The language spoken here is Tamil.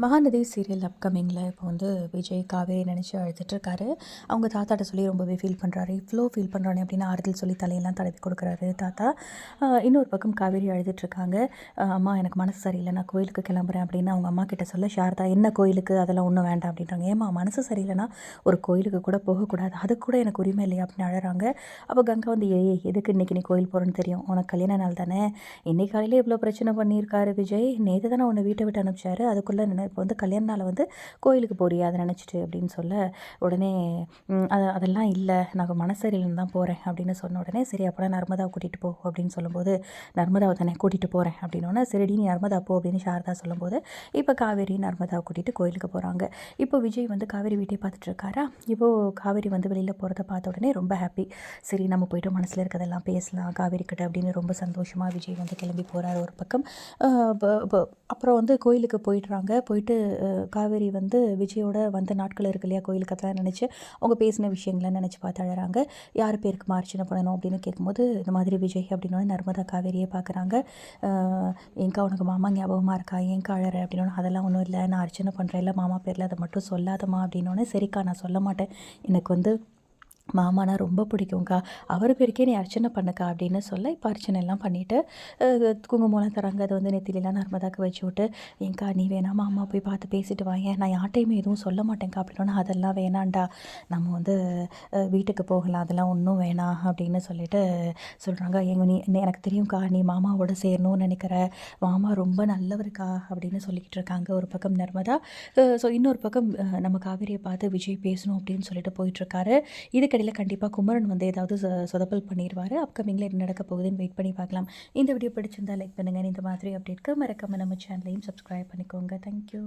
மகாநதி சீரியல் அப்கமிங்கில் இப்போ வந்து விஜய் காவேரி நினச்சி அழுதுட்டுருக்காரு. அவங்க தாத்தாட்ட சொல்லி ரொம்பவே ஃபீல் பண்ணுறாரு இவ்வளோ ஃபீல் பண்ணுறானே அப்படின்னு ஆறுதல் சொல்லி தலையெல்லாம் தடவி கொடுக்குறாரு தாத்தா. இன்னொரு பக்கம் காவேரி அழுதுட்ருக்காங்க அம்மா எனக்கு மனசு சரியில்லை நான் கோயிலுக்கு கிளம்புறேன் அப்படின்னு அவங்க அம்மா கிட்ட சொல்ல ஷாரதா என்ன கோயிலுக்கு? அதெல்லாம் ஒன்றும் வேண்டாம் அப்படின்றாங்க. ஏமா மனசு சரியில்லைன்னா ஒரு கோயிலுக்கு கூட போகக்கூடாது. அது கூட எனக்கு உரிமை இல்லையா? அப்படின்னு அழகிறாங்க அப்போ கங்கா வந்து ஏ எதுக்கு இன்னைக்கு நீ கோயில் போகிறேன்னு தெரியும்? உனக்கு கல்யாண நாள் தானே. இன்னைக்கு காலையில் இவ்வளோ பிரச்சனை பண்ணியிருக்காரு விஜய். நேற்று தானே உன்னை வீட்டை விட்டு அனுப்பிச்சாரு. அதுக்குள்ளே என்ன இப்போ வந்து கல்யாண நாள் வந்து கோயிலுக்கு போறியா அதை நினச்சிட்டு அப்படின்னு சொல்ல உடனே அதெல்லாம் இல்லை. நாங்கள் மனசரியிலேருந்து தான் போகிறேன் அப்படின்னு சொன்ன உடனே சரி அப்போனா நர்மதாவை கூட்டிகிட்டு போ அப்படின்னு சொல்லும்போது நர்மதாவை தானே கூட்டிகிட்டு போகிறேன் அப்படின்னோடனே சரிடி நீ நர்மதா போ அப்படின்னு சாரதா சொல்லும்போது இப்போ காவேரி நர்மதாவை கூட்டிகிட்டு கோயிலுக்கு போகிறாங்க இப்போ விஜய் வந்து காவேரி வீட்டை பார்த்துட்டு இருக்காரா? இப்போது காவேரி வந்து வெளியில் போகிறத பார்த்த உடனே ரொம்ப ஹாப்பி சரி நம்ம போய்ட்டு மனசில் இருக்கிறதெல்லாம் பேசலாம் காவேரி கிட்ட அப்படின்னு ரொம்ப சந்தோஷமாக விஜய் வந்து கிளம்பி போகிறாரு ஒரு பக்கம். அப்புறம் வந்து கோயிலுக்கு போயிடுறாங்க. போயிட்டு காவேரி வந்து விஜயோட வந்த நாட்கள் இருக்கு இல்லையா கோயிலுக்கு அதெல்லாம் நினச்சி அவங்க பேசின விஷயங்களை நினச்சி பார்த்து அழறாங்க. யார் பேருக்கு மார்ச்சனை பண்ணணும் அப்படின்னு கேட்கும்போது இந்த மாதிரி விஜய் அப்படின்னு நர்மதா காவேரியை பார்க்குறாங்க எங்கா உனக்கு மாமா ஞாபகமாக இருக்கா? ஏங்கா அழற? அப்படின்னு அதெல்லாம் ஒன்றும் இல்லை. நான் அர்ச்சனை பண்ணுறேன் இல்லை மாமா பேரில் அதை மட்டும் சொல்லாதம்மா. அப்படின்னோடனே சரிக்கா நான் சொல்ல மாட்டேன். எனக்கு வந்து மாமானா ரொம்ப பிடிக்கும்க்கா. அவர் பேருக்கே நீ அர்ச்சனை பண்ணுக்கா அப்படின்னு சொல்ல இப்போ அர்ச்சனை எல்லாம் பண்ணிவிட்டு குங்குமம்லாம் தராங்க அதை வந்து நெத்திலாம் நர்மதாக்கு வச்சு விட்டு ஏங்க்கா நீ வேணாம் மாமா போய் பார்த்து பேசிட்டு வாங்க நான் யார்ட்டையுமே எதுவும் சொல்ல மாட்டேங்க்கா அப்படின்னா அதெல்லாம் வேணாண்டா. நம்ம வந்து வீட்டுக்கு போகலாம் அதெல்லாம் ஒன்றும் வேணாம் அப்படின்னு சொல்லிட்டு சொல்கிறாங்க எங்கள் நீ எனக்கு தெரியும்க்கா நீ மாமாவோட சேரணும்னு நினைக்கிற. மாமா ரொம்ப நல்லவருக்கா அப்படின்னு சொல்லிக்கிட்டு இருக்காங்க. ஒரு பக்கம் நர்மதா ஸோ இன்னொரு பக்கம் நம்ம காவேரியை பார்த்து விஜய் பேசணும் அப்படின்னு சொல்லிட்டு போயிட்டுருக்காரு இதுக்கடையில் கண்டிப்பாக குமரன் வந்து ஏதாவது சொ- சொதப்பல் பண்ணிடுவார் அப்கமிங்கில் என்ன நடக்க போகுதுன்னு வெயிட் பண்ணி பார்க்கலாம். இந்த வீடியோ பிடிச்சிருந்தா லைக் பண்ணுங்கள் இந்த மாதிரி அப்டேட்க்கு மறக்காமல் நம்ம சேனலையும் சப்ஸ்கிரைப் பண்ணிக்கோங்க. தேங்க்யூ